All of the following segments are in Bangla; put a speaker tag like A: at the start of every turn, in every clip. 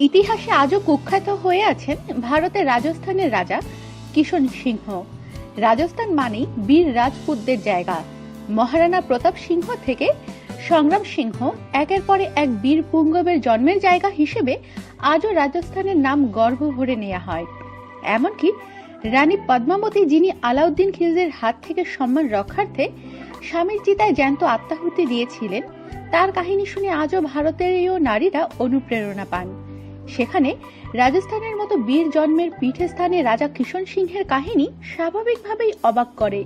A: ইতিহাসে আজও কুখ্যাত হয়ে আছেন ভারতের রাজস্থানের রাজা কিষণ সিংহ। রাজস্থান মানেই বীর রাজপুতদের জায়গা। মহারানা প্রতাপ সিংহ থেকে সংগ্রাম সিংহ একের পরে এক বীর পুঙ্গবের জন্মের জায়গা হিসেবে আজও রাজস্থানের নাম গর্ব ভরে নেওয়া হয়। এমনকি রানী পদ্মাবতী যিনি আলাউদ্দিন খিলজির হাত থেকে সম্মান রক্ষার্থে স্বামীর চিতায় জ্যান্ত আত্মাহুতি দিয়েছিলেন, তার কাহিনী শুনে আজও ভারতেরীয় নারীরা অনুপ্রেরণা পান। সেখানে রাজস্থানের মতো বীর জন্মের পীঠস্থানে রাজা কিষণ সিংহের কাহিনী স্বাভাবিকভাবেই অবাক করে।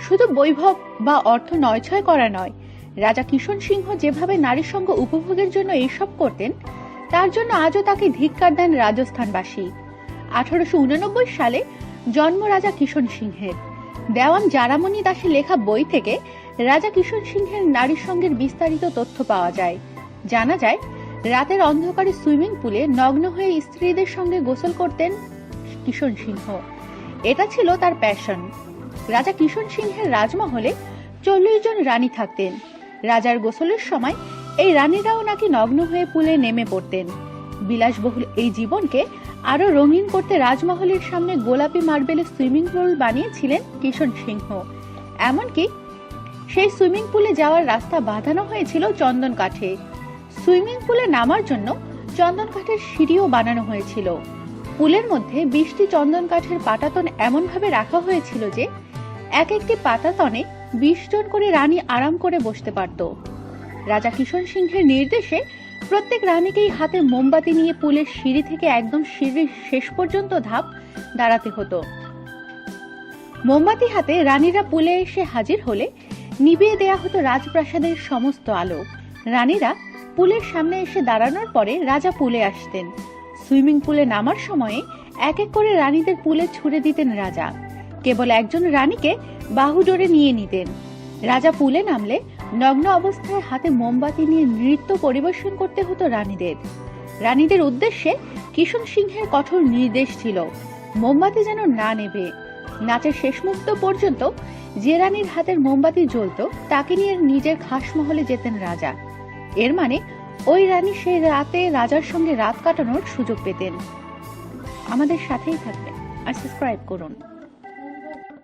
A: শুধু বৈভব বা অর্থ নয়ছয় করা নয়, রাজা কিষণ সিংহ যেভাবে নারীর সঙ্গ উপভোগের জন্য এইসব করতেন, তার জন্য আজও তাকে ধিক্কার দেন রাজস্থানবাসী। আঠারোশো উননব্বই সালে জন্ম রাজা কিষণ সিংহের। দেওয়ান জারামণি দাসের লেখা বই থেকে রাজা কিষণ সিংহের নারীর সঙ্গের বিস্তারিত তথ্য পাওয়া যায়। জানা যায় রাতের অন্ধকারে সুইমিং পুলে নগ্ন হয়ে স্ত্রীদের সঙ্গে গোসল করতেন কিষণ সিংহ। এটা ছিল তার প্যাশন রাজা কিষণ সিংহের রাজমহলে চল্লিশ জন রানী থাকতেন। রাজার গোসলের সময় এই রানীরাও নাকি নগ্ন হয়ে পুলে নেমে পড়তেন। বিলাসবহুল এই জীবনকে আরও রঙিন করতে রাজমহলের সামনে গোলাপি মার্বেলের সুইমিং পুল বানিয়েছিলেন কিষণ সিংহ। এমনকি সেই সুইমিং পুলে যাওয়ার রাস্তা বাঁধানো হয়েছিল চন্দন কাঠে সুইমিং পুলে নামার জন্য চন্দন কাঠের সিঁড়িও বানানো হয়েছিল। পুলের মধ্যে বিশটি চন্দন কাঠের পাটাতন এমনভাবে রাখা হয়েছিল যে এক একটি পাতাতনে বিশ জন করে রানী আরাম করে বসতে পারত। রাজা কিষণ সিংহের নির্দেশে প্রত্যেক রানীকেই হাতে মোমবাতি নিয়ে পুলের সিঁড়ি থেকে একদম সিঁড়ির শেষ পর্যন্ত ধাপ দাঁড়াতে হতো। মোমবাতি হাতে রানীরা পুলে এসে হাজির হলে নিভিয়ে দেয়া হতো রাজপ্রাসাদের সমস্ত আলো। রানীরা পুলের সামনে এসে দাঁড়ানোর পরে রাজা পুলে আসতেন। সুইমিং পুলে নামার সময়ে এক এক করে রানীদের পুলে ছুড়ে দিতেন রাজা। কেবল একজন রানীকে বাহু ডোরে নিয়ে নিতেন। রাজা পুলে নামলে নগ্ন অবস্থায় হাতে মোমবাতি নিয়ে নৃত্য পরিবেশন করতে হতো রানীদের। রানীদের উদ্দেশ্যে কিষণ সিংহের কঠোর নির্দেশ ছিল, মোমবাতি যেন না নেবে নাচের শেষ মুহূর্ত পর্যন্ত যে রানীর হাতের মোমবাতি জ্বলতো, তাকে নিয়ে নিজের খাস মহলে যেতেন রাজা। এর মানে ওই রানী সেই রাতে রাজার সঙ্গে রাত কাটানোর সুযোগ পেতেন। আমাদের সাথেই থাকবেন আর সাবস্ক্রাইব করুন।